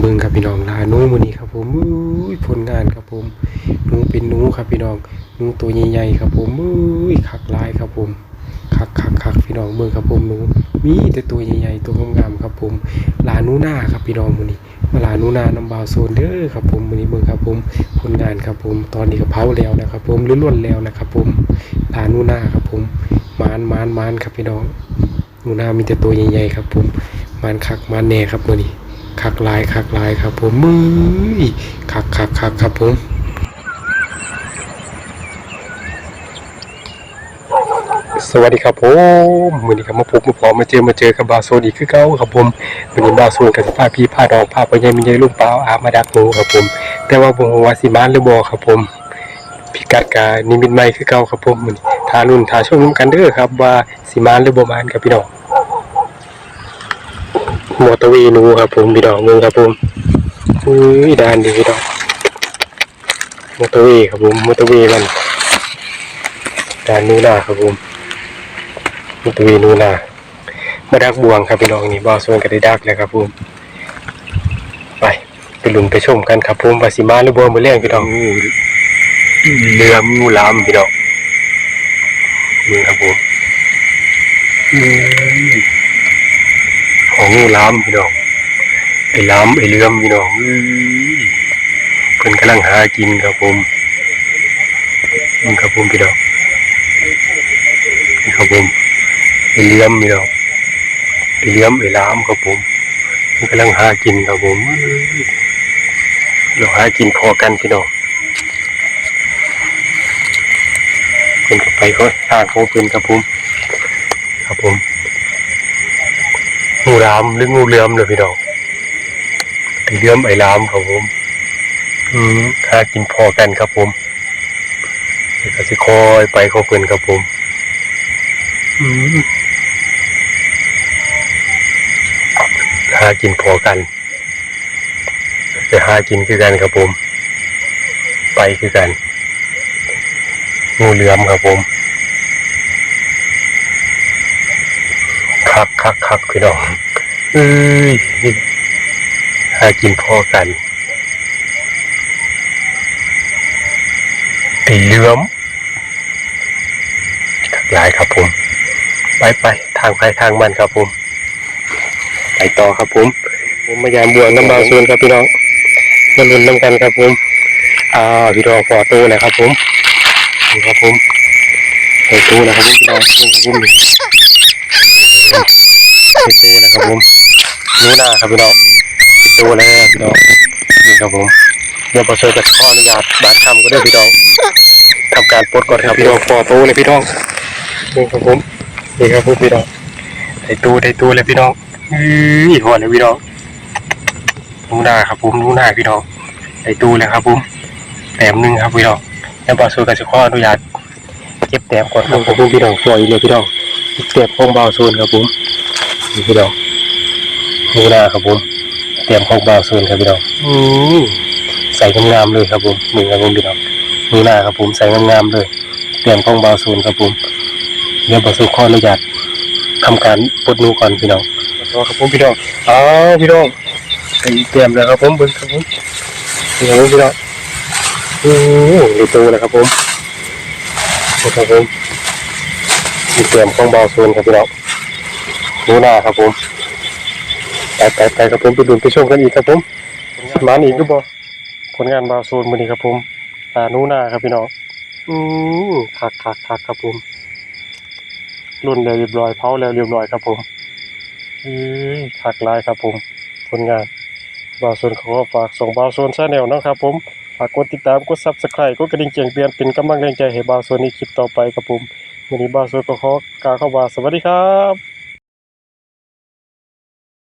เบิ่งครับพี่น้องลาหนูมือนี้ครับผมอุ้ยผลงานครับผมหนูเป็นหนูครับพี่น้องหนูตัวใหญ่ๆครับผมอุ้ยคักลายครับผมคักคักคักพี่น้องเบิ่งครับผมหนูมีแต่ตัวใหญ่ๆตัวงามๆครับผมลาหนูหน้าครับพี่น้องมือนี้มาลาหนูหน้าน้ำบาวโซนเด้อครับผมมือนี้เบิ่งครับผมผลงานครับผม ตอนนี้ก็เผาแล้วนะครับผมล้วนแล้วนะครับผมลาหนูหน้าครับผมมานมานมานครับพี่น้องหนูหน้ามีแต่ตัวใหญ่ๆครับผมมานคักมานแน่ครับมือนี้ คักลายคักลายครับผมมือคักคักคักครับผมสวัสดีครับผมมือนี้ครับมาพบมาพอมมาเจอมาเจอกับบาโซนอีกคือเก่าครับผมวันนี้บาโซนกับสภาพพี่พาดอกพาไปยังมีใหญ่ลูกเปล่าอามาดักหนูครับผม แต่ว่าผมว่าสิมานหรือบ่ครับผมพิกัดกานิมิตใหม่คือเก่าครับผมมือนี้ทารุ่นทาช่วงน้ำกันเด้อครับว่าสิมานหรือบ่มานครับพี่น้อง มอเตอร์เวย์นูครับผมพี่น้องเมืองครับผมอุ้ยดานดีพี่น้องมอเตอร์เวย์ครับผมมอเตอร์เวย์มันดานนูนาครับผมมอเตอร์เวย์นูนามาดักบวงครับพี่น้องนี่บ่าวส่วนก็ได้ดักแล้วครับผมไปไปลุ้นไปชมกันครับผมว่าสิมาหรือบ่มื้อแรงพี่น้องเรืองูลามพี่น้องนี่ครับผมอืม ของงูล้ามพี่น้องไอ้ล้ามไอ้เลื่อมพี่น้องเพิ่นกำลังหากินครับผมนี่ครับผมพี่น้องนี่ครับผมไอ้เลื่อมพี่น้องไอ้เลื่อมไอ้ล้ามครับผมเพิ่นกำลังหากินครับผมเราหากินพอกันพี่น้องเพิ่นก็ไปเขาทางของเพิ่นครับผมครับผม งูรามหรืองูเหลือมเลยพี่น้องไอเหลือมไอรามครับผม อืมหากินพอกันครับผมเดี๋ยวก็สิคอยไปเขาเพื่อนครับผม อืมหากินพอกันจะหากินคือกันครับผม ไปคือกันงูเหลือมครับผม คักคักคักพี่น้องเอ้ยหากินพอกันไอเหลือมคักหลายครับผม ไปไปทางไปทางมันครับผม ไปต่อครับผม ผมมายามบวงน้ำบาวซูนครับพี่น้องมาลุ้นน้ำกันครับผมอ่าพี่น้องพอตู้นะครับผมนี่ครับผมใส่ตู้นะครับผมพี่น้องครับผมนี่ ปิดตู้นะครับผม นี่หน้าครับพี่น้องปิดตู้แล้วพี่น้องนี่ครับผมเดี๋ยวพอเชิญจะขออนุญาตบาดคำก็ได้พี่น้องทำการปลดก่อนครับพี่น้องปอตู้เลยพี่น้องนี่ครับผมนี่ครับผมพี่น้องใส่ตู้ใส่ตู้เลยพี่น้องอีหัวเลยพี่น้องนูหน้าครับผมนูหน้าพี่น้องใส่ตู้เลยครับผมแต้มหนึ่งครับพี่น้องแล้วพอเชิญจะขออนุญาตเก็บแต้มก่อนครับผมพี่น้องปล่อยเลยพี่น้องเก็บของเบาโซนครับผมนี่พี่น้อง นี่นาครับผมเตรียมของบาวซูนครับพี่น้องอืมใส่งามๆเลยครับผมนี่ครับผมพี่น้องนี่นาครับผมใส่งามๆเลย เตรียมของบาวซูนครับผมเดี๋ยวบาวซูนขออนุญาตทำการปลดหนูก่อนพี่น้องรอครับผมพี่น้องอ้าวพี่น้องใส่เตรียมแล้วครับผมเบิ้งครับผมนี่ครับผมพี่น้องโอ้โหในตู้แล้วครับผมนี่ครับผมนี่เตรียมของบาวซูนครับพี่น้องหนูนาครับผม ไปไปไปครับผมไปดูไปชมกันอีกครับผมหมานอีกหรือบ่ผลงานบาวโซนมือนี้ครับผมอ่าหนูนาครับพี่น้องอือคักคักคักครับผมรุ่นแล้วเรียบร้อยเผาแล้วเรียบร้อยครับผมอือคักลายครับผม ผลงานบาวโซนขอฝากส่งบาวโซนชาแนลนะครับผมฝากกดติดตามกด Subscribe กดกระดิ่งแจ้งเตือนเป็นกำลังแรงใจให้บาวโซนในคลิปต่อไปครับผมวันนี้บาวโซนก็ขอกล่าวคำว่าสวัสดีครับ